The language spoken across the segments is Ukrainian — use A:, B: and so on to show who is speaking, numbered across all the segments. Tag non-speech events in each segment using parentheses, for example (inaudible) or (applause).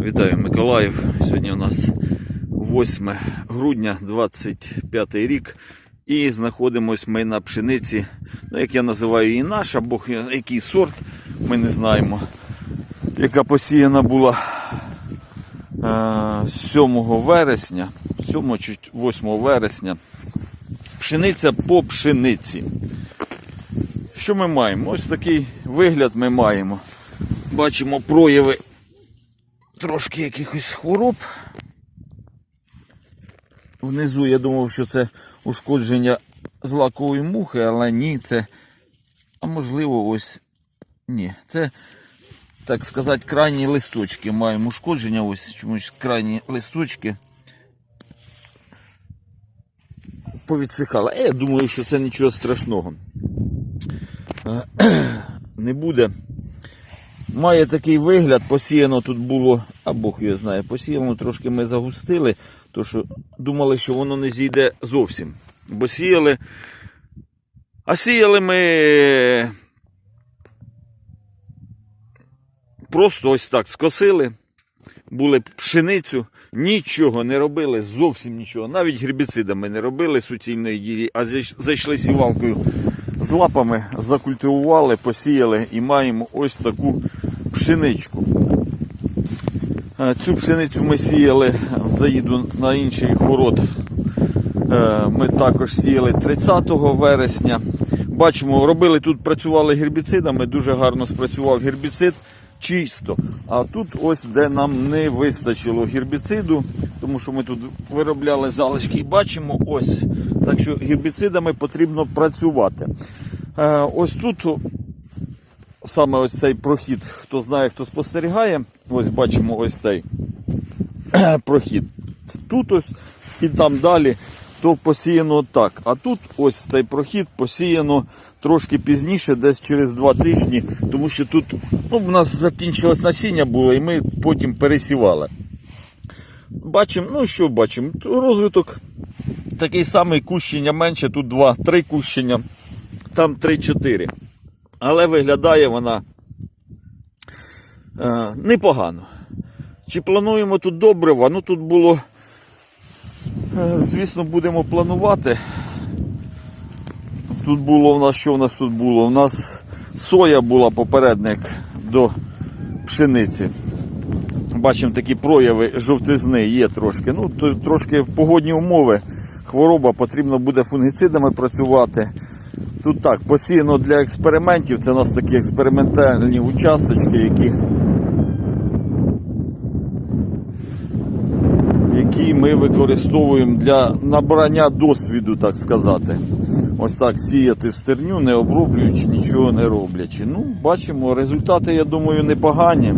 A: Вітаю Миколаїв. Сьогодні у нас 8 грудня 25 рік. І знаходимось ми на пшениці, ну, як я називаю її наша, бог який сорт, ми не знаємо. Яка посіяна була е, 7 вересня, 7 чи 8 вересня. Пшениця по пшениці. Що ми маємо? Ось такий вигляд ми маємо. Бачимо прояви трошки якихось хвороб. Внизу я думав, що це ушкодження злакової мухи, але ні, це. А можливо, ось. Ні, це, так сказати, крайні листочки. Маємо ушкодження, ось чомусь крайні листочки. Повідсихали. Е, Я думаю, що це нічого страшного. Е, (clears throat) Не буде. Має такий вигляд, посіяно тут було, а Бог його знає, посіяно трошки ми загустили, то що думали, що воно не зійде зовсім. Бо сіяли. А сіяли ми просто ось так скосили, були пшеницю, нічого не робили, зовсім нічого. Навіть гербіцидами не робили суцільної дії, а зайшли сівалкою з лапами, закультивували, посіяли і маємо ось таку пшеничку. Е, Цю пшеницю ми сіяли, заїду на інший город. Е, Ми також сіяли 30 вересня. Бачимо, робили тут, працювали гербіцидами, дуже гарно спрацював гербіцид чисто. А тут ось де нам не вистачило гербіциду, тому що ми тут виробляли залишки і бачимо ось. Так що гербіцидами потрібно працювати. Е, Ось тут саме ось цей прохід, хто знає, хто спостерігає, ось бачимо ось цей (clears throat) прохід. Тут ось і там далі, то посіяно так. А тут ось цей прохід посіяно трошки пізніше, десь через два тижні, тому що тут ну, в нас закінчилось насіння було, і ми потім пересівали. Бачимо, ну що бачимо? Розвиток такий самий кущення менше, тут 2-3 кущення, там 3-4. Але виглядає вона е, непогано. Чи плануємо тут добрива? Ну тут було, е, звісно, будемо планувати. Тут було в нас, що в нас тут було? У нас соя була попередник до пшениці. Бачимо такі прояви жовтизни є трошки. Ну, трошки погодні умови. Хвороба потрібно буде фунгіцидами працювати. Тут так, посіяно для експериментів. Це у нас такі експериментальні участочки, які, які ми використовуємо для набрання досвіду, так сказати. Ось так сіяти в стерню, не оброблюючи, нічого не роблячи. Ну, бачимо, результати, я думаю, непогані.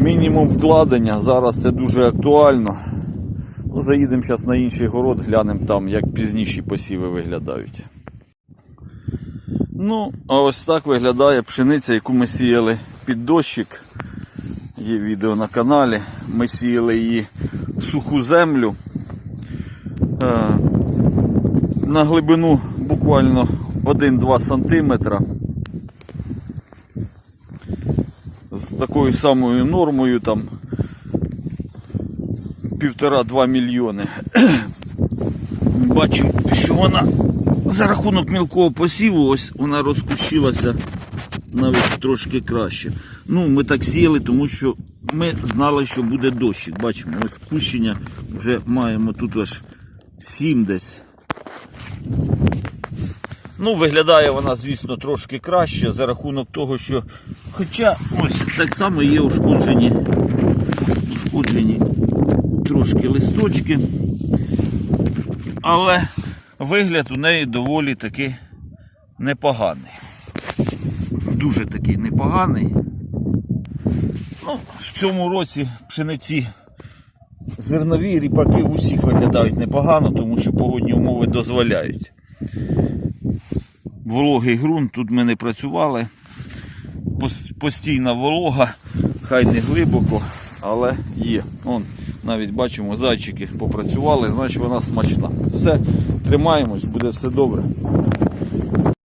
A: Мінімум вкладення. Зараз це дуже актуально. Ну, заїдемо зараз на інший город, глянемо там, як пізніші посіви виглядають. Ну, а ось так виглядає пшениця, яку ми сіяли під дощик. Є відео на каналі. Ми сіяли її в суху землю. Е, на глибину буквально 1-2 см. З такою самою нормою там 1,5-2 мільйони. Бачимо, що вона за рахунок мілкого посіву, ось вона розкущилася навіть трошки краще. Ну, ми так сіяли, тому що ми знали, що буде дощик. Бачимо, ось кущення вже маємо тут аж 7 десь. Ну, виглядає вона, звісно, трошки краще за рахунок того, що. Хоча ось так само є ушкоджені, ушкоджені трошки листочки. Але вигляд у неї доволі таки непоганий. Дуже такий непоганий. Ну, в цьому році пшениці зернові ріпаки у всіх виглядають непогано, тому що погодні умови дозволяють. Вологий ґрунт, тут ми не працювали. Постійна волога, хай не глибоко, але є. Вон, навіть бачимо, зайчики попрацювали, значить вона смачна. Все, тримаємось, буде все добре.